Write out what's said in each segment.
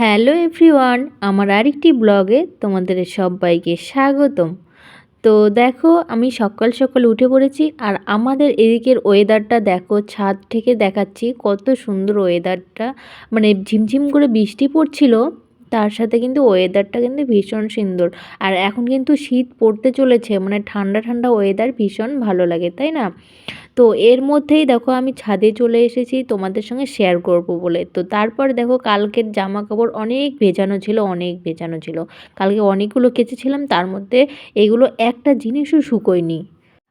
Hello everyone, আমার আরেকটি ব্লগে তোমাদের সবাইকে স্বাগতম। তো দেখো, আমি সকাল সকাল উঠে পড়েছি আর আমাদের এদিকের ওয়েদারটা দেখো, ছাদ থেকে দেখাচ্ছি কত সুন্দর ওয়েদারটা। মানে ঝিমঝিম করে বৃষ্টি পড়ছিল, তার সাথে কিন্তু ওয়েদারটা কিন্তু ভীষণ সুন্দর। আর এখন কিন্তু শীত পড়তে চলেছে মানে ঠান্ডা ঠান্ডা ওয়েদার ভীষণ ভালো লাগে, তাই না? তো এর মধ্যেই দেখো আমি ছাদে চলে এসেছি তোমাদের সঙ্গে শেয়ার করব বলে। তো তারপর দেখো কালকের জামা কাপড় অনেক ভেজানো ছিল, অনেক ভেজানো ছিল। কালকে অনেকগুলো কেচেছিলাম, তার মধ্যে এগুলো একটা জিনিসও শুকোয়নি।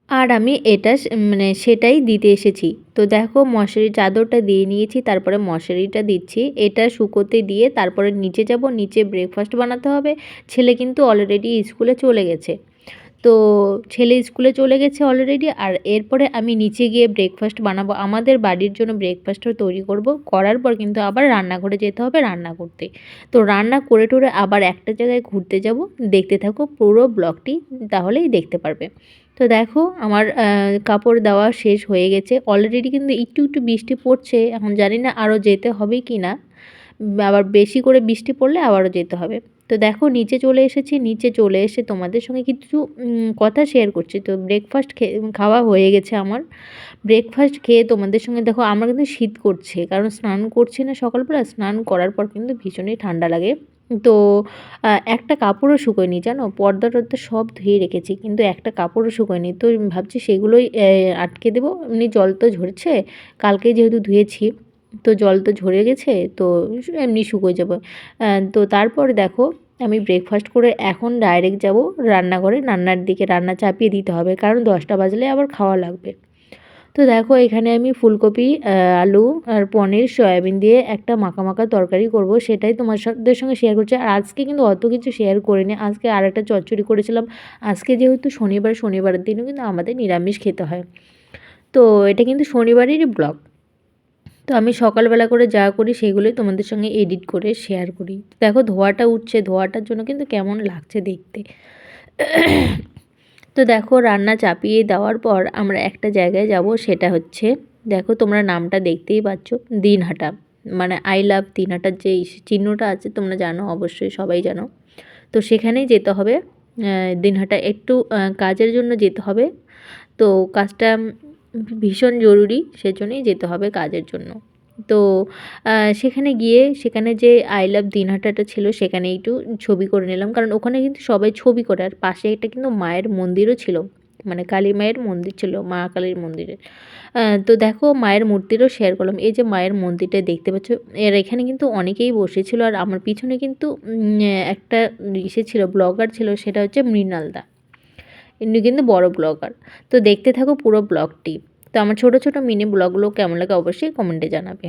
আর আমি এটা মানে সেটাই দিতে এসেছি। তো দেখো মশারির চাদরটা দিয়ে নিয়েছি, তারপরে মশারিটা দিচ্ছি। এটা শুকোতে দিয়ে তারপরে নিচে যাব, নিচে ব্রেকফাস্ট বানাতে হবে। ছেলে কিন্তু অলরেডি স্কুলে চলে গেছে। তো ছেলে স্কুলে চলে গেছে অলরেডি আর এরপরে আমি নিচে গিয়ে ব্রেকফাস্ট বানাবো। আমাদের বাড়ির জন্য ব্রেকফাস্টও তৈরি করব। করার পর কিন্তু আবার রান্নাঘরে যেতে হবে রান্না করতে। তো রান্না করে টরে আবার একটা জায়গায় ঘুরতে যাব। দেখতে থাকো পুরো ব্লগটি, তাহলেই দেখতে পারবে। তো দেখো আমার কাপড় দেওয়া শেষ হয়ে গেছে। অলরেডি কিন্তু একটু একটু বৃষ্টি পড়ছে। এখন জানি না আরও যেতে হবে কি না আবার বেশি করে বৃষ্টি পড়লে আবারও যেতে হবে। তো দেখো নিচে চলে এসেছি, নিচে চলে এসে তোমাদের সঙ্গে কিছু কথা শেয়ার করছি। তো ব্রেকফাস্ট খেয়ে খাওয়া হয়ে গেছে আমার। ব্রেকফাস্ট খেয়ে তোমাদের সঙ্গে দেখো আমার কিন্তু শীত করছে, কারণ স্নান করছি না সকালবেলা, স্নান করার পর কিন্তু ভীষণই ঠান্ডা লাগে। তো একটা কাপড়ও শুকোয়নি, জানো? পর্দা টর্দা সব ধুয়ে রেখেছি, কিন্তু একটা কাপড়ও শুকোয়নি। তো ভাবছি সেগুলোই আটকে দেবো। এমনি জল তো ঝরছে, কালকে যেহেতু ধুয়েছি। তো জল তো ঝরে গেছে, তো এমনি শুকোয় যাবে। তো তারপর দেখো, আমি ব্রেকফাস্ট করে এখন ডাইরেক্ট যাব রান্নাঘরে, রান্নার দিকে রান্না চাপিয়ে দিতে হবে, কারণ দশটা বাজলে আবার খাওয়া লাগবে। তো দেখো, এখানে আমি ফুলকপি আলু আর পনির, সয়াবিন দিয়ে একটা মাখা মাখা তরকারি করব, সেটাই তোমার তোমাদের সঙ্গে শেয়ার করছি। আর আজকে কিন্তু অত কিছু শেয়ার করিনি, আজকে আর একটা চচ্চড়ি করেছিলাম। আজকে যেহেতু শনিবার, শনিবারের দিনও কিন্তু আমাদের নিরামিষ খেতে হয়। তো এটা কিন্তু শনিবারেরই ব্লগ তো আমি সকালবেলা করে যা করি সেগুলোই তোমাদের সঙ্গে এডিট করে শেয়ার করি। দেখো ধোয়াটা উঠছে, ধোয়াটার জন্য কিন্তু কেমন লাগছে দেখতে। তো দেখো রান্না চাপিয়ে দেওয়ার পর আমরা একটা জায়গায় যাব, সেটা হচ্ছে, দেখো তোমরা নামটা দেখতেই পাচ্ছ, দিনহাটা। মানে আই লাভ দিনহাটার যে চিহ্নটা আছে তোমরা জানো, অবশ্যই সবাই জানো। তো সেখানেই যেতে হবে দিনহাটা একটু কাজের জন্য যেতে হবে। তো কাজটা ভীষণ জরুরি সেজন্যই যেতে হবে কাজের জন্য। তো সেখানে গিয়ে সেখানে যে আই লাভ দিনহাটাটা ছিল সেখানে একটু ছবি করে নিলাম। কারণ ওখানে কিন্তু সবাই ছবি করে আর পাশে একটা কিন্তু মায়ের মন্দিরও ছিল। মানে কালী মায়ের মন্দির ছিল, মা কালীর মন্দিরে তো দেখো মায়ের মূর্তিরও শেয়ার করলাম। এই যে মায়ের মন্দিরটা দেখতে পাচ্ছ, এর এখানে কিন্তু অনেকেই বসেছিল। আর আমার পিছনে কিন্তু একটা ইসে ছিল ব্লগার ছিল, সেটা হচ্ছে মৃণালদা। ইনি কিন্তু বড় ব্লগার। তো দেখতে থাকো পুরো ব্লগটি। তো আমার ছোটো ছোটো মিনি ব্লগগুলো কেমন লাগে অবশ্যই কমেন্টে জানাবে।